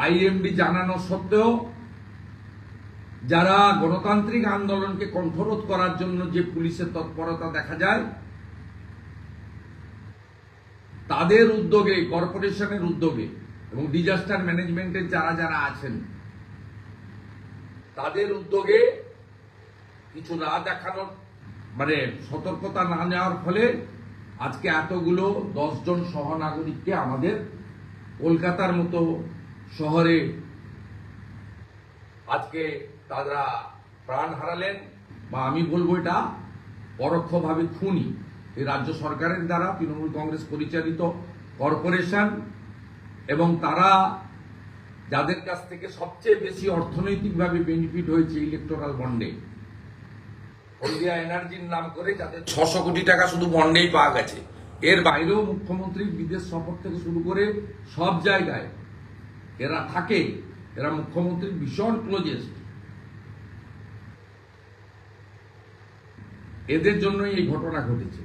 IMD জানানো সত্ত্বেও যারা গণতান্ত্রিক আন্দোলনকে কণ্ঠরোধ করার জন্য যে পুলিশের তৎপরতা দেখা যায়, তাদের উদ্যোগে, কর্পোরেশনের উদ্যোগে এবং ডিজাস্টার ম্যানেজমেন্টের যারা যারা আছেন, তাদের উদ্যোগে কিছু না দেখানোর মানে সতর্কতা না নেওয়ার ফলে আজকে এতগুলো দশজন সহনাগরিককে আমাদের কলকাতার মতো শহরে আজকে তারা প্রাণ হারালেন বা আমি বলব এটা পরোক্ষভাবে খুনি। এই রাজ্য সরকারের দ্বারা তৃণমূল কংগ্রেস পরিচালিত কর্পোরেশন এবং তারা যাদের কাছ থেকে সবচেয়ে বেশি অর্থনৈতিকভাবে বেনিফিট হয়েছে ইলেকটোরাল বন্ডে। হলদিয়া এনার্জির নাম করে যাদের ছশো কোটি টাকা শুধু বন্ডেই পাওয়া গেছে। এর বাইরেও মুখ্যমন্ত্রী বিদেশ সফর থেকে শুরু করে সব জায়গায় এরা থাকে এরা মুখ্যমন্ত্রীর ভীষণ ক্লোজেস্ট এদের জন্যই এই ঘটনা ঘটেছে।